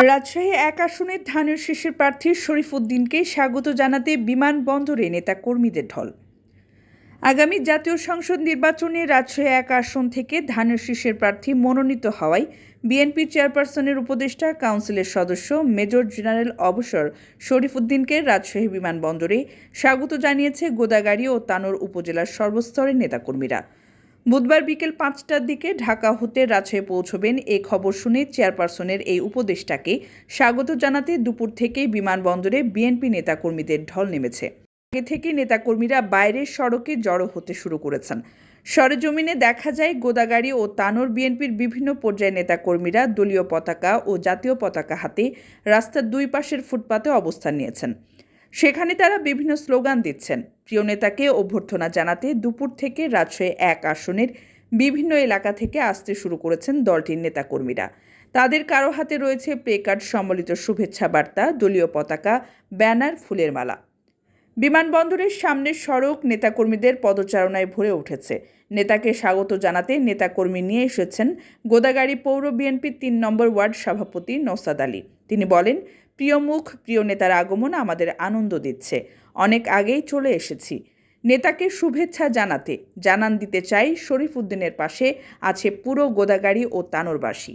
রাজশাহী এক আসনের ধানের শীষের প্রার্থী শরীফ উদ্দিনকে স্বাগত জানাতে বিমানবন্দরে নেতা কর্মীদের ঢল। আগামী জাতীয় সংসদ নির্বাচনে রাজশাহী এক আসন থেকে ধানের শীষের প্রার্থী মনোনীত হওয়ায় বিএনপি চেয়ারপারসনের উপদেষ্টা, কাউন্সিলের সদস্য, মেজর জেনারেল অবসর শরীফ উদ্দিনকে রাজশাহী বিমানবন্দরে স্বাগত জানিয়েছে গোদাগাড়ি ও তানোর উপজেলার সর্বস্তরের নেতাকর্মীরা। বুধবার বিকেল পাঁচটার দিকে ঢাকা হতে রাজশাহী পৌঁছবেন এই খবর শুনে চেয়ারপারসনের এই উপদেষ্টাকে স্বাগত জানাতে দুপুর থেকেই বিমানবন্দরে বিএনপি নেতাকর্মীদের ঢল নেমেছে। আগে থেকে নেতাকর্মীরা বাইরের সড়কে জড়ো হতে শুরু করেছেন। সরেজমিনে দেখা যায় গোদাগাড়ি ও তানোর বিএনপির বিভিন্ন পর্যায়ে নেতাকর্মীরা দলীয় পতাকা ও জাতীয় পতাকা হাতে রাস্তার দুই পাশের ফুটপাতে অবস্থান নিয়েছেন। সেখানে তারা বিভিন্ন স্লোগান দিচ্ছেন। প্রিয় নেতাকে অভ্যর্থনা জানাতে দুপুর থেকে রাজশাহী এক আসনের বিভিন্ন এলাকা থেকে আসতে শুরু করেছেন দলটির নেতাকর্মীরা। তাদের কারও হাতে রয়েছে প্লে কার্ড সম্বলিত শুভেচ্ছা বার্তা, দলীয় পতাকা, ব্যানার, ফুলের মালা। বিমানবন্দরের সামনের সড়ক নেতাকর্মীদের পদচারণায় ভরে উঠেছে। নেতাকে স্বাগত জানাতে নেতাকর্মী নিয়ে এসেছেন গোদাগাড়ি পৌর বিএনপির তিন নম্বর ওয়ার্ড সভাপতি নৌসাদ আলী। তিনি বলেন প্রিয় মুখ, প্রিয় নেতার আগমন আমাদের আনন্দ দিচ্ছে। অনেক আগেই চলে এসেছি। নেতাকে শুভেচ্ছা জানাতে, জানান দিতে চাই শরীফ উদ্দিনের পাশে আছে পুরো গোদাগাড়ি ও তানোরবাসী।